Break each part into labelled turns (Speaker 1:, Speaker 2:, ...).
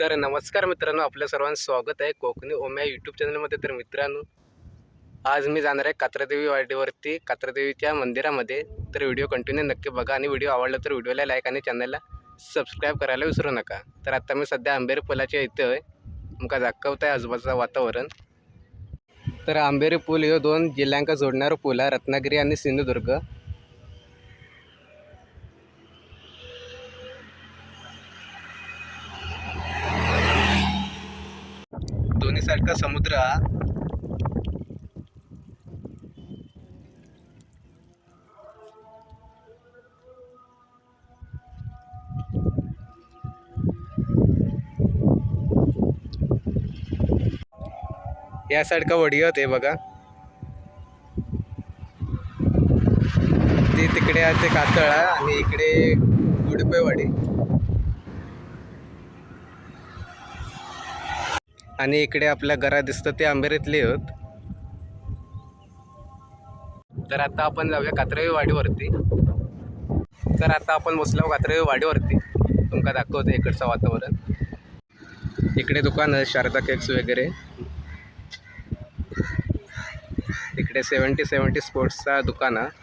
Speaker 1: तर नमस्कार मित्रांनो आपल्या सर्वांचं स्वागत आहे कोकणी ओम्या यूट्यूब चॅनलमध्ये तर मित्रांनो आज मी जाणार आहे कात्रादेवी वाडीवरती कात्रादेवीच्या मंदिरामध्ये. तर व्हिडिओ कंटिन्यू नक्की बघा आणि व्हिडिओ आवडला तर व्हिडिओला लाईक आणि चॅनलला सबस्क्राईब करायला विसरू नका. तर आता मी सध्या आंबेरी पुलाच्या इथं आहे. मुका दाखवत आहे आजूबाजूचं वातावरण. तर आंबेरी पूल ह्यो दोन जिल्ह्यांका जोडणारा पूल आहे रत्नागिरी आणि सिंधुदुर्ग. दोन्ही साईडचा समुद्र हा. या वडी होते बघा. ते तिकडे आहे ते आहे आणि इकडे गुडपेवाडी आणि इकडे आपल्या घरा दिसतं ते आंबेरीतले आहेत. तर आता आपण जाऊया कात्रवी वाडीवरती. तर आता आपण बसलो कात्रवी वाडीवरती. तुमका दाखवतो इकडचं वातावरण. इकडे दुकान आहे शारदा केक्स वगैरे. इकडे सेवन्टी सेवन्टी स्पोर्ट्सचा दुकान आहे.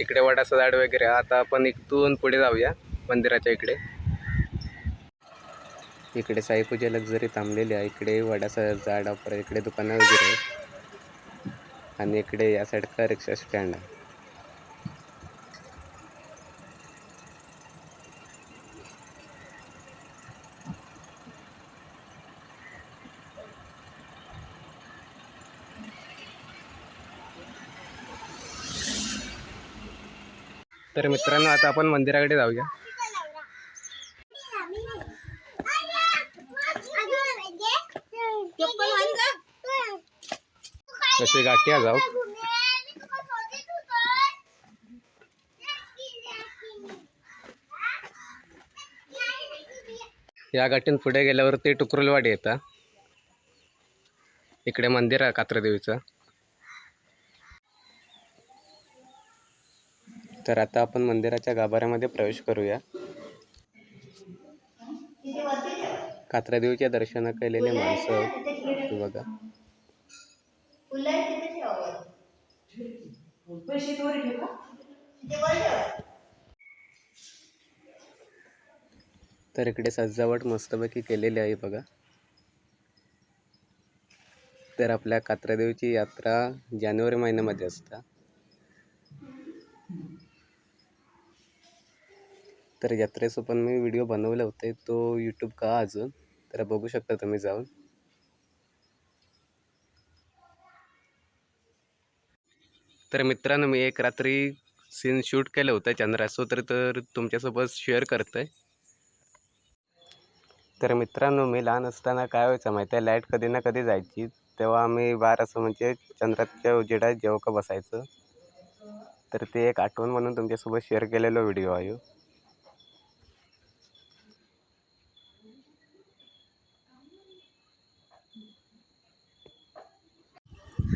Speaker 1: इकडे वडाचं झाड वगैरे आता आपण इथून पुढे जाऊया मंदिराच्या इकडे. इकडे साईपूजा लक्झरी थांबलेली आहे. इकडे वडाचं झाड पर इकडे दुकानं वगैरे आहे. आणि इकडे या साईडचा रिक्षा स्टँड आहे. तर मित्रांनो आता आपण मंदिराकडे जाऊया. कसे गाठी जाऊ? या गाठीन पुढे गेल्यावरती टुकरुलवाडी येतं. इकडे मंदिर आहे कात्रदेवीचं. तर आता आपण मंदिराच्या गाभाऱ्यामध्ये प्रवेश करूया. कात्रादेवीच्या दर्शन केलेले माणसं बघा. हे बघा तर इकडे सजावट मस्तपैकी केलेली आहे बघा. तर आपल्या कात्रादेवीची यात्रा जानेवारी महिन्यामध्ये असता. तर यात्रेचं पण मी व्हिडिओ बनवले होते तो यूट्यूब का अजून? तर बघू शकता तुम्ही जाऊन. तर मित्रांनो मी एक रात्री सीन शूट केलं होतं चंद्राचं तर तर तुमच्यासोबत शेअर करतोय. तर मित्रांनो मी लहान असताना काय व्हायचं माहिती आहे? लाइट कधी ना कधी जायची. तेव्हा आम्ही बार असं म्हणजे चंद्राच्या उजेडात जेव्हा बसायचं. तर ते एक आठवण म्हणून तुमच्यासोबत शेअर केलेलो व्हिडिओ आहे.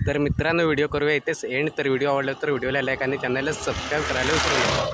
Speaker 1: तर मित्रांनो व्हिडिओ करूया. इथेच एंड तर व्हिडिओ आवडला तर व्हिडिओला लाईक आणि चॅनलला सबस्क्राईब करायला विसरू नका.